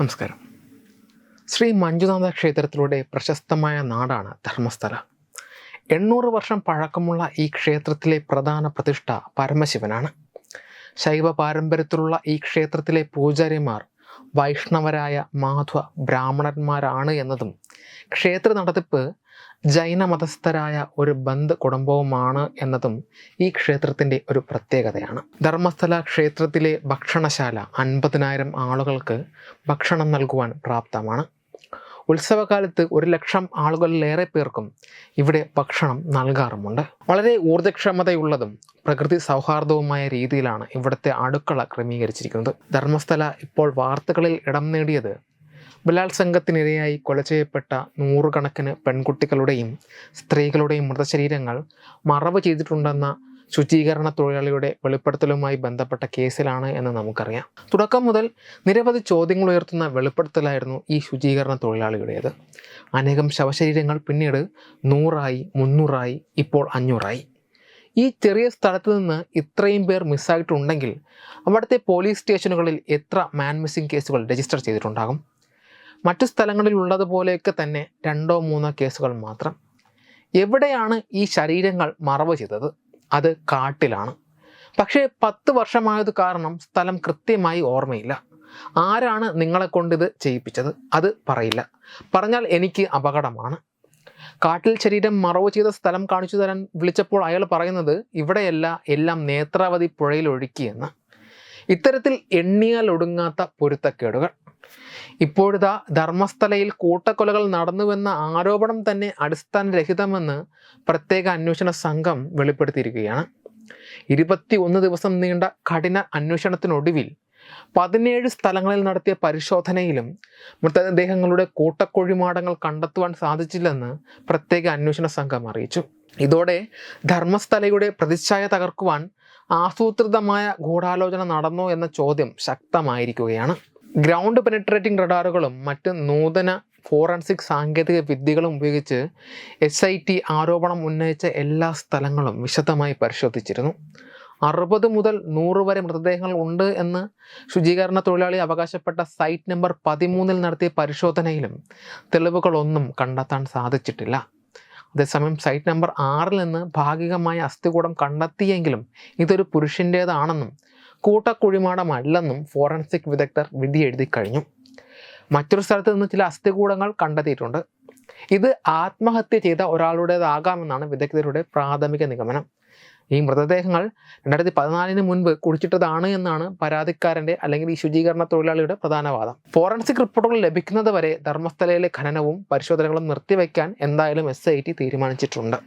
നമസ്കാരം. ശ്രീ മഞ്ജുനാഥ ക്ഷേത്രത്തിലൂടെ പ്രശസ്തമായ നാടാണ് ധർമ്മസ്ഥല. എണ്ണൂറ് വർഷം പഴക്കമുള്ള ഈ ക്ഷേത്രത്തിലെ പ്രധാന പ്രതിഷ്ഠ പരമശിവനാണ്. ശൈവ പാരമ്പര്യത്തിലുള്ള ഈ ക്ഷേത്രത്തിലെ പൂജാരിമാർ വൈഷ്ണവരായ മാധ്വ ബ്രാഹ്മണന്മാരാണ് എന്നതും ക്ഷേത്ര നടത്തിപ്പ് ജൈന മതസ്ഥരായ ഒരു ബന്ധ കുടുംബവുമാണ് എന്നതും ഈ ക്ഷേത്രത്തിന്റെ ഒരു പ്രത്യേകതയാണ്. ധർമ്മസ്ഥല ക്ഷേത്രത്തിലെ ഭക്ഷണശാല അൻപതിനായിരം ആളുകൾക്ക് ഭക്ഷണം നൽകുവാൻ പ്രാപ്തമാണ്. ഉത്സവകാലത്ത് ഒരു ലക്ഷം ആളുകളിലേറെ പേർക്കും ഇവിടെ ഭക്ഷണം നൽകാറുമുണ്ട്. വളരെ ഊർജക്ഷമതയുള്ളതും പ്രകൃതി സൗഹാർദ്ദവുമായ രീതിയിലാണ് ഇവിടുത്തെ അടുക്കള ക്രമീകരിച്ചിരിക്കുന്നത്. ധർമ്മസ്ഥല ഇപ്പോൾ വാർത്തകളിൽ ഇടം നേടിയത് ബലാത്സംഗത്തിനിരയായി കൊല ചെയ്യപ്പെട്ട നൂറുകണക്കിന് പെൺകുട്ടികളുടെയും സ്ത്രീകളുടെയും മൃതശരീരങ്ങൾ മറവ് ചെയ്തിട്ടുണ്ടെന്ന ശുചീകരണ തൊഴിലാളിയുടെ വെളിപ്പെടുത്തലുമായി ബന്ധപ്പെട്ട കേസിലാണ് എന്ന് നമുക്കറിയാം. തുടക്കം മുതൽ നിരവധി ചോദ്യങ്ങൾ ഉയർത്തുന്ന വെളിപ്പെടുത്തലായിരുന്നു ഈ ശുചീകരണ തൊഴിലാളിയുടേത്. അനേകം ശവശരീരങ്ങൾ പിന്നീട് നൂറായി മുന്നൂറായി ഇപ്പോൾ അഞ്ഞൂറായി. ഈ ചെറിയ സ്ഥലത്ത് നിന്ന് ഇത്രയും പേർ മിസ്സായിട്ടുണ്ടെങ്കിൽ അവിടുത്തെ പോലീസ് സ്റ്റേഷനുകളിൽ എത്ര മാൻ മിസ്സിംഗ് കേസുകൾ രജിസ്റ്റർ ചെയ്തിട്ടുണ്ടാകും? മറ്റു സ്ഥലങ്ങളിൽ ഉള്ളതുപോലെയൊക്കെ തന്നെ രണ്ടോ മൂന്നോ കേസുകൾ മാത്രം. എവിടെയാണ് ഈ ശരീരങ്ങൾ മറവ് ചെയ്തത്? അത് കാട്ടിലാണ്. പക്ഷേ പത്ത് വർഷമായത് കാരണം സ്ഥലം കൃത്യമായി ഓർമ്മയില്ല. ആരാണ് നിങ്ങളെ കൊണ്ട് ഇത് ചെയ്യിപ്പിച്ചത്? അത് പറയില്ല. പറഞ്ഞാൽ എനിക്ക് അപകടമാണ്. കാട്ടിൽ ശരീരം മറവ് ചെയ്ത സ്ഥലം കാണിച്ചു തരാൻ വിളിച്ചപ്പോൾ അയാൾ പറയുന്നത് ഇവിടെയല്ല എല്ലാം നേത്രാവതി പുഴയിൽ ഒഴുക്കിയെന്ന്. ഇത്തരത്തിൽ എണ്ണിയാൽ ഒടുങ്ങാത്ത പൊരുത്തക്കേടുകൾ. ഇപ്പോഴിതാ ധർമ്മസ്ഥലയിൽ കൂട്ടക്കൊലകൾ നടന്നുവെന്ന ആരോപണം തന്നെ അടിസ്ഥാനരഹിതമെന്ന് പ്രത്യേക അന്വേഷണ സംഘം വെളിപ്പെടുത്തിയിരിക്കുകയാണ്. ഇരുപത്തി ഒന്ന് ദിവസം നീണ്ട കഠിന അന്വേഷണത്തിനൊടുവിൽ പതിനേഴ് സ്ഥലങ്ങളിൽ നടത്തിയ പരിശോധനയിലും മൃതദേഹങ്ങളുടെ കൂട്ടക്കൊഴിമാടങ്ങൾ കണ്ടെത്തുവാൻ സാധിച്ചില്ലെന്ന് പ്രത്യേക അന്വേഷണ സംഘം അറിയിച്ചു. ഇതോടെ ധർമ്മസ്ഥലയുടെ പ്രതിച്ഛായ തകർക്കുവാൻ ആസൂത്രിതമായ ഗൂഢാലോചന നടന്നോ എന്ന ചോദ്യം ശക്തമായിരിക്കുകയാണ്. ഗ്രൗണ്ട് പെനട്രേറ്റിംഗ് റഡാറുകളും മറ്റ് നൂതന ഫോറൻസിക് സാങ്കേതിക വിദ്യകളും ഉപയോഗിച്ച് എസ് ഐ ടി ആരോപണം ഉന്നയിച്ച എല്ലാ സ്ഥലങ്ങളും വിശദമായി പരിശോധിച്ചിരുന്നു. അറുപത് മുതൽ നൂറ് വരെ മൃതദേഹങ്ങൾ ഉണ്ട് എന്ന് ശുചീകരണ തൊഴിലാളി അവകാശപ്പെട്ട സൈറ്റ് നമ്പർ പതിമൂന്നിൽ നടത്തിയ പരിശോധനയിലും തെളിവുകളൊന്നും കണ്ടെത്താൻ സാധിച്ചിട്ടില്ല. അതേസമയം സൈറ്റ് നമ്പർ ആറിൽ നിന്ന് ഭാഗികമായ അസ്ഥികൂടം കണ്ടെത്തിയെങ്കിലും ഇതൊരു പുരുഷന്റേതാണെന്നും കൂട്ടക്കുഴിമാടമല്ലെന്നും ഫോറൻസിക് വിദഗ്ധർ വിധി എഴുതി കഴിഞ്ഞു മറ്റൊരു സ്ഥലത്ത് നിന്ന് ചില അസ്ഥികൂടങ്ങൾ കണ്ടെത്തിയിട്ടുണ്ട്. ഇത് ആത്മഹത്യ ചെയ്ത ഒരാളുടേതാകാമെന്നാണ് വിദഗ്ധരുടെ പ്രാഥമിക നിഗമനം. ഈ മൃതദേഹങ്ങൾ രണ്ടായിരത്തി പതിനാലിന് മുൻപ് കുടിച്ചിട്ടതാണ് എന്നാണ് പരാതിക്കാരന്റെ അല്ലെങ്കിൽ ഈ ശുചീകരണ തൊഴിലാളിയുടെ പ്രധാന വാദം. ഫോറൻസിക് റിപ്പോർട്ടുകൾ ലഭിക്കുന്നത് വരെ ധർമ്മസ്ഥലയിലെ ഖനനവും പരിശോധനകളും നിർത്തിവെക്കാൻ എന്തായാലും എസ് ഐ ടി തീരുമാനിച്ചിട്ടുണ്ട്.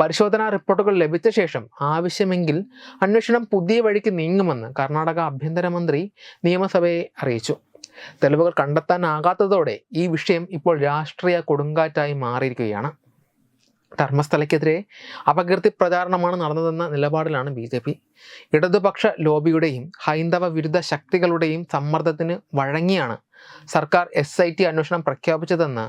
പരിശോധനാ റിപ്പോർട്ടുകൾ ലഭിച്ച ശേഷം ആവശ്യമെങ്കിൽ അന്വേഷണം പുതിയ വഴിക്ക് നീങ്ങുമെന്ന് കർണാടക ആഭ്യന്തരമന്ത്രി നിയമസഭയെ അറിയിച്ചു. തെളിവുകൾ കണ്ടെത്താനാകാത്തതോടെ ഈ വിഷയം ഇപ്പോൾ രാഷ്ട്രീയ കൊടുങ്കാറ്റായി മാറിയിരിക്കുകയാണ്. ധർമ്മസ്ഥലയ്ക്കെതിരെ അപകീർത്തി പ്രചാരണമാണ് നടന്നതെന്ന നിലപാടിലാണ് ബി ജെ പി. ഇടതുപക്ഷ ലോബിയുടെയും ഹൈന്ദവ വിരുദ്ധ ശക്തികളുടെയും സമ്മർദ്ദത്തിന് വഴങ്ങിയാണ് സർക്കാർ എസ് ഐ ടി അന്വേഷണം പ്രഖ്യാപിച്ചതെന്ന്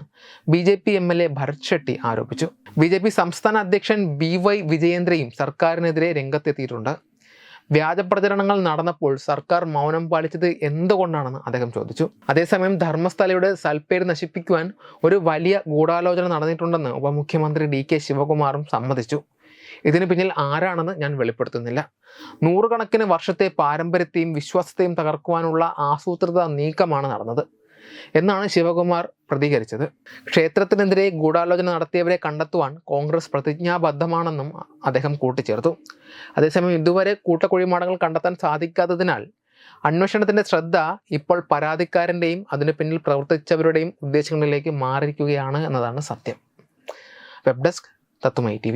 B J P M L A Bharat Shetty ആരോപിച്ചു. ബി ജെ പി സംസ്ഥാന അധ്യക്ഷൻ ബി വൈ വിജയേന്ദ്രയും സർക്കാരിനെതിരെ രംഗത്തെത്തിയിട്ടുണ്ട്. വ്യാജ പ്രചരണങ്ങൾ നടന്നപ്പോൾ സർക്കാർ മൗനം പാലിച്ചത് എന്തുകൊണ്ടാണെന്ന് അദ്ദേഹം ചോദിച്ചു. അതേസമയം ധർമ്മസ്ഥലയുടെ സൽപ്പേര് നശിപ്പിക്കുവാൻ ഒരു വലിയ ഗൂഢാലോചന നടന്നിട്ടുണ്ടെന്ന് ഉപമുഖ്യമന്ത്രി ഡി കെ ശിവകുമാറും സമ്മതിച്ചു. ഇതിന് പിന്നിൽ ആരാണെന്ന് ഞാൻ വെളിപ്പെടുത്തുന്നില്ല. നൂറുകണക്കിന് വർഷത്തെ പാരമ്പര്യത്തെയും വിശ്വാസത്തെയും തകർക്കുവാനുള്ള ആസൂത്രിത നീക്കമാണ് നടന്നത്. എന്നാണ് ശിവകുമാർ പ്രതികരിച്ചത്. ക്ഷേത്രത്തിനെതിരെ ഗൂഢാലോചന നടത്തിയവരെ കണ്ടെത്തുവാൻ കോൺഗ്രസ് പ്രതിജ്ഞാബദ്ധമാണെന്നും അദ്ദേഹം കൂട്ടിച്ചേർത്തു. അതേസമയം ഇതുവരെ കൂട്ടക്കുഴിമാടങ്ങൾ കണ്ടെത്താൻ സാധിക്കാത്തതിനാൽ അന്വേഷണത്തിന്റെ ശ്രദ്ധ ഇപ്പോൾ പരാതിക്കാരന്റെയും അതിനു പിന്നിൽ പ്രവർത്തിച്ചവരുടെയും ഉദ്ദേശങ്ങളിലേക്ക് മാറിയിരിക്കുകയാണ് എന്നതാണ് സത്യം. വെബ് ഡെസ്ക് തത്വമൈ ടി